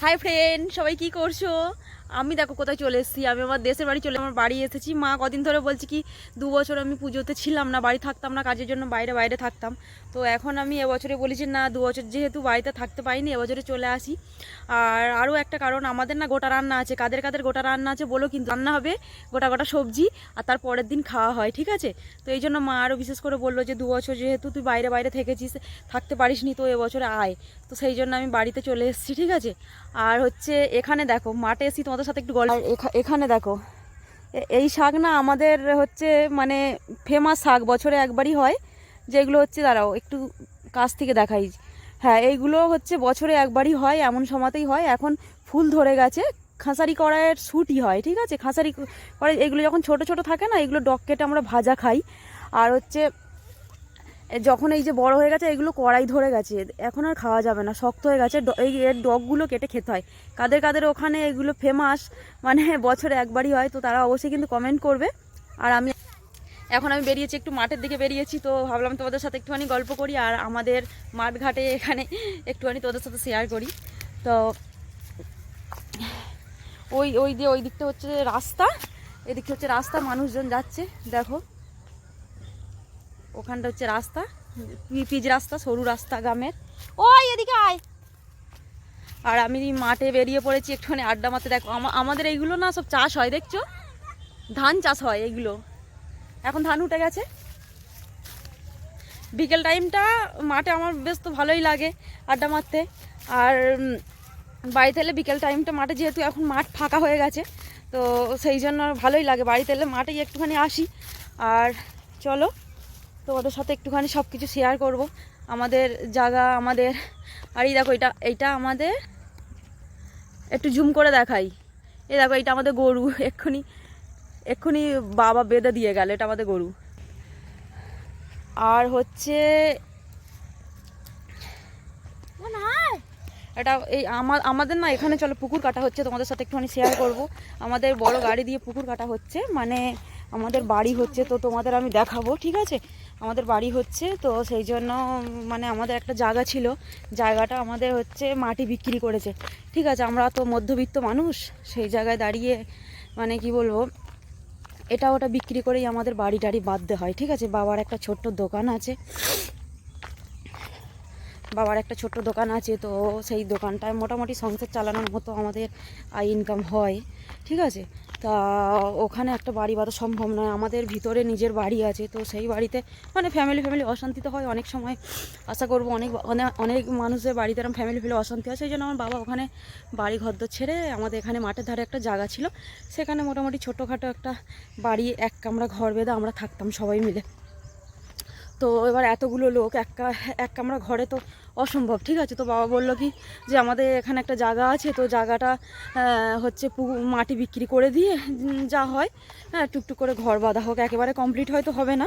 Hi friend সবাই কি করছ? আমি দেখো কোথায় চলে এসেছি, আমি আমার দেশের বাড়ি চলে, আমার বাড়ি এসেছি। মা কদিন ধরে বলছি কি, দু বছর আমি পুজোতে ছিলাম না, বাড়ি থাকতাম না, কাজের জন্য বাইরে বাইরে থাকতাম। তো এখন আমি এবছরে বলেছি, না, দু বছর যেহেতু বাড়িতে থাকতে পারিনি, এবছরে চলে আসি। আর আরও একটা কারণ, আমাদের না গোটা রান্না আছে, কাদের কাদের গোটা রান্না আছে বলো কিন্তু, রান্না হবে গোটা গোটা সবজি আর তার পরের দিন খাওয়া হয়, ঠিক আছে? তো এই জন্য মা আরও বিশেষ করে বলল যে, দু বছর যেহেতু তুই বাইরে বাইরে থেকেছিস, থাকতে পারিস নি, তো এবছরে আয়। তো সেই জন্য আমি বাড়িতে চলে এসেছি, ঠিক আছে? আর হচ্ছে এখানে দেখো, মাঠে এসেছি তোমাদের সাথে একটু গল্প এখা- এখানে দেখো এই শাক না আমাদের হচ্ছে মানে ফেমাস শাক, বছরে একবারই হয়। যেগুলো হচ্ছে, দাঁড়াও, একটু কাছ থেকে দেখাই। হ্যাঁ এইগুলো হচ্ছে বছরে একবারই হয়, এমন সময়তেই হয়। এখন ফুল ধরে গেছে খাঁসারি কড়াইয়ের শুটই হয়, ঠিক আছে? খাঁসারি কড়াই এগুলো যখন ছোট ছোট থাকে না, এগুলো ডক কেটে আমরা ভাজা খাই। আর হচ্ছে যখন এই যে বড় হয়ে গেছে, এগুলো কড়াই ধরে গেছে। এখন আর খাওয়া যাবে না, শক্ত হয়ে গেছে। এই এর ডগগুলো কেটে খেতে হয়। কাদের কাদের ওখানে এগুলো ফেমাস মানে বছরে একবারই হয়, তো তারা অবশ্যই কিন্তু কমেন্ট করবে। আর আমি এখন আমি বেরিয়েছি, একটু মাঠের দিকে বেরিয়েছি, তো ভাবলাম তোমাদের সাথে একটুখানি গল্প করি, আর আমাদের মাঠ ঘাটে এখানে একটুখানি তোদের সাথে শেয়ার করি। তো ওই ওই দিয়ে ওই দিকটা হচ্ছে রাস্তা, এদিকটা হচ্ছে রাস্তা, মানুষজন যাচ্ছে, দেখো। ওখানটা হচ্ছে রাস্তা পিচ রাস্তা সরু রাস্তা গ্রামের। ওই এদিকে আয়। আর আমি মাঠে বেরিয়ে পড়েছি একটুখানি আড্ডা মারতে। দেখো আমা- আমাদের এইগুলো না সব চাষ হয় দেখছ? ধান চাষ হয় এইগুলো। এখন ধান উঠে গেছে। বিকেল টাইমটা মাঠে আমার বেশ তো ভালোই লাগে আড্ডা মারতে। আর বাড়িতে এলে বিকেল টাইমটা মাঠে যেহেতু এখন মাঠ ফাঁকা হয়ে গেছে তো সেই জন্য ভালোই লাগে। বাড়িতে এলে মাঠেই একটুখানি আসি। আর চলো। তোমাদের সাথে একটুখানি সব কিছু শেয়ার করব। আমাদের জায়গা আমাদের, আর এই দেখো এটা, এইটা আমাদের, একটু জুম করে দেখাই। এ দেখো এটা আমাদের গরু, এক্ষুনি এক্ষুনি বাবা বেঁধে দিয়ে গেল, এটা আমাদের গরু। আর হচ্ছে, এটা এই আমার আমাদের না এখানে চলো পুকুর কাটা হচ্ছে, তোমাদের সাথে একটুখানি শেয়ার করব। আমাদের বড় গাড়ি দিয়ে পুকুর কাটা হচ্ছে মানে আমাদের বাড়ি হচ্ছে, তো তোমাদের আমি দেখাবো, ঠিক আছে? আমাদের বাড়ি হচ্ছে, তো সেই জন্য মানে আমাদের একটা জায়গা ছিল। জায়গাটা আমাদের হচ্ছে মাটি বিক্রি করেছে। ঠিক আছে, আমরা তো মধ্যবিত্ত মানুষ, সেই জায়গায় দাঁড়িয়ে মানে কি বলব, এটা ওটা বিক্রি করেই আমাদের বাড়ি টাড়ি বাঁধতে হয়। ঠিক আছে, বাবার একটা ছোট্ট দোকান আছে। বাবার একটা ছোট্ট দোকান আছে, তো সেই দোকানটায় মোটামুটি সংসার চালানোর মতো আমাদের ইনকাম হয়। ঠিক আছে? তা ওখানে একটা বাড়ি বাঁধা সম্ভব নয়। আমাদের ভিতরে নিজের বাড়ি আছে, তো সেই বাড়িতে মানে ফ্যামিলি ফ্যামিলি অশান্তি তো হয় অনেক সময়। আশা করব অনেক অনেক অনেক মানুষের বাড়িতে এরকম ফ্যামিলি ফ্যামিলি অশান্তি হয়। সেই জন্য আমার বাবা ওখানে বাড়ি ঘরদোর ছেড়ে আমাদের এখানে মাঠের ধারে একটা জায়গা ছিল। সেখানে মোটামুটি ছোটোখাটো একটা বাড়ি, এক কামরা ঘর বেঁধে আমরা থাকতাম সবাই মিলে। তো এবার এতগুলো লোক, এক এক কামরা ঘরে তো অসম্ভব, ঠিক আছে? তো বাবা বলল কি যে আমাদের এখানে একটা জায়গা আছে, তো জায়গাটা হচ্ছে মাটি বিক্রি করে দিয়ে যা হয় হ্যাঁ টুকটুক করে ঘর বাঁধা হোক, একেবারে কমপ্লিট হয়তো হবে না।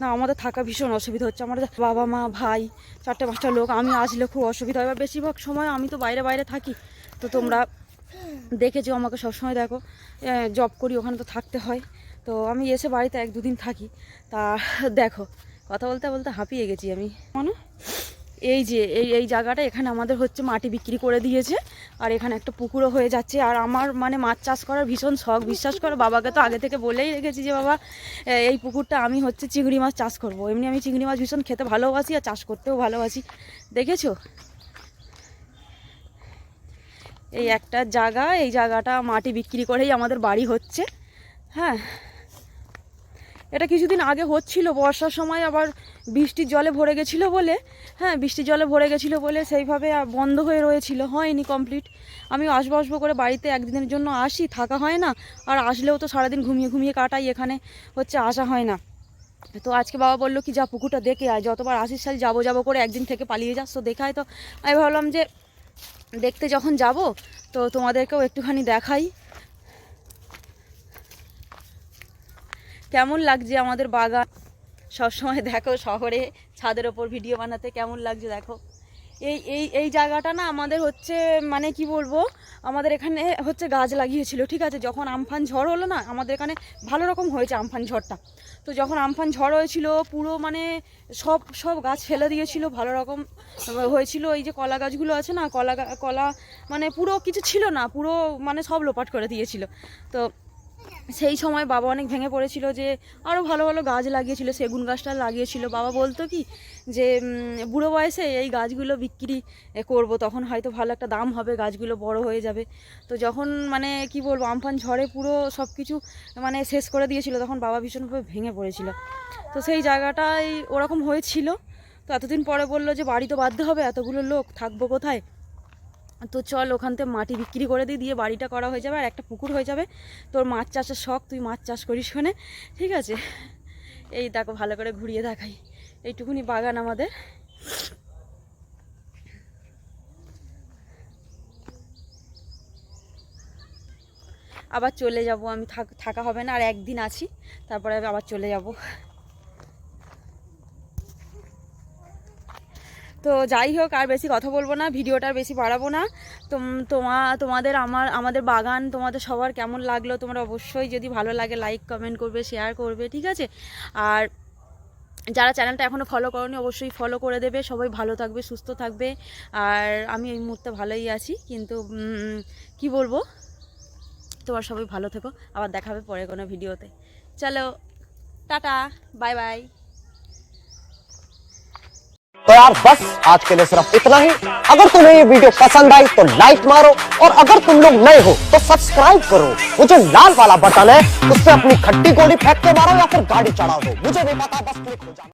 না, আমাদের থাকা ভীষণ অসুবিধা হচ্ছে, আমাদের বাবা মা, ভাই, চারটে পাঁচটা লোক, আমি আসলে খুব অসুবিধা হয়। এবার বেশিরভাগ সময় আমি তো বাইরে বাইরে থাকি। তো তোমরা দেখেছ, আমাকে সবসময় দেখো জব করি, ওখানে তো থাকতে হয়। তো আমি এসে বাড়িতে এক দুদিন থাকি। তা দেখো কথা বলতে বলতে হাঁপিয়ে গেছি আমি। মানে? এই যে এই এই জায়গাটা এখানে আমাদের হচ্ছে মাটি বিক্রি করে দিয়েছে আর এখানে একটা পুকুরও হয়ে যাচ্ছে আর আমার মানে মাছ চাষ করার ভীষণ শখ বিশ্বাস করো বাবাকে তো আগে থেকে বলেই রেখেছি যে বাবা এই পুকুরটা আমি হচ্ছে চিংড়ি মাছ চাষ করব। এমনি আমি চিংড়ি মাছ ভীষণ খেতে ভালোবাসি আর চাষ করতেও ভালোবাসি। দেখেছ? এই একটা জায়গা এই জায়গাটা মাটি বিক্রি করেই আমাদের বাড়ি হচ্ছে। হ্যাঁ? এটা কিছুদিন আগে হচ্ছিল, বর্ষার সময় আবার বৃষ্টির জলে ভরে গেছিল বলে। হ্যাঁ বৃষ্টির জলে ভরে গেছিল বলে সেইভাবে বন্ধ হয়ে রয়েছিল, হয়নি কমপ্লিট আমি আসব আসব করে বাড়িতে একদিনের জন্য আসি, থাকা হয় না। আর আসলেও তো সারাদিন ঘুমিয়ে ঘুমিয়ে কাটাই, এখানে হচ্ছে আসা হয় না। তো আজকে বাবা বলল কি, যা পুকুরটা দেখে আয়, যতবার আসিস সাল যাব যাব করে একদিন থেকে পালিয়ে যাস, তো দেখায় তো। আমি ভাবলাম যে, দেখতে যখন যাব, তো তোমাদেরকেও একটুখানি দেখাই। কেমন লাগছে আমাদের বাগান? সবসময় দেখো শহরে ছাদের ওপর ভিডিও বানাতে কেমন লাগছে দেখো। এই এই এই জায়গাটা না আমাদের হচ্ছে মানে কি বলব, আমাদের এখানে হচ্ছে গাছ লাগিয়েছিল, ঠিক আছে? যখন আমফান ঝড় হলো না, আমাদের এখানে ভালো রকম হয়েছে আমফান ঝড়টা। তো যখন আমফান ঝড় হয়েছিল, পুরো মানে সব সব গাছ ফেলে দিয়েছিল, ভালো রকম হয়েছিল। এই যে কলা গাছগুলো আছে না, কলা কলা মানে পুরো কিছু ছিল না, পুরো মানে সব লোপাট করে দিয়েছিল। তো সেই সময় বাবা অনেক ভেঙে পড়েছিল যে আরও ভালো ভালো গাছ লাগিয়েছিল, সেগুন গাছটা লাগিয়েছিল। বাবা বলতো কি যে বুড়ো বয়সে এই গাছগুলো বিক্রি করব, তখন হয়তো ভালো একটা দাম হবে, গাছগুলো বড় হয়ে যাবে। তো যখন মানে কি বলব আমফান ঝড়ে পুরো সব কিছু মানে শেষ করে দিয়েছিল, তখন বাবা ভীষণভাবে ভেঙে পড়েছিল। তো সেই জায়গাটাই ওরকম হয়েছিল। তো এতদিন পরে বলল যে, বাড়ি তো বাঁধতে হবে, এতগুলো লোক থাকব কোথায়? তো চল ওখান থেকে মাটি বিক্রি করে দিই দিয়ে বাড়িটা করা হয়ে যাবে আর একটা পুকুর হয়ে যাবে। তোর মাছ চাষের শখ, তুই মাছ চাষ করিস শোনে, ঠিক আছে? এই দেখো, ভালো করে ঘুরিয়ে দেখাই। এইটুকুনি বাগান আমাদের। আবার চলে যাব, আমি থাক- হবে না, আর একদিন আছি, তারপরে আবার চলে যাব। তো যাই হোক, আর বেশি কথা বলব না, ভিডিওটা আর বেশি বাড়াবো না। তোম, তোমা, তোমাদের আমার, আমাদের বাগান, তোমাদের সবার কেমন লাগল তোমরা অবশ্যই যদি ভালো লাগে লাইক কমেন্ট করবে শেয়ার করবে, ঠিক আছে? আর যারা চ্যানেলটা এখনও ফলো করনি, অবশ্যই ফলো করে দেবে। সবাই ভালো থাকবে, সুস্থ থাকবে। আর আমি এই মুহূর্তে ভালোই আছি, কিন্তু কি বলব? তোমার সবাই ভালো থেকো। আবার দেখাবে পরে কোনো ভিডিওতে। চলো, টাটা বাই বাই तो यार बस आज के लिए सिर्फ़ इतना ही। अगर तुम्हें ये वीडियो पसंद आई तो लाइक मारो और अगर तुम लोग नए हो तो सब्सक्राइब करो। वो जो लाल वाला बटन है, उससे अपनी खट्टी गोली फेंक के मारो या फिर गाड़ी चढ़ा दो। मुझे नहीं पता, बस क्लिक हो जाना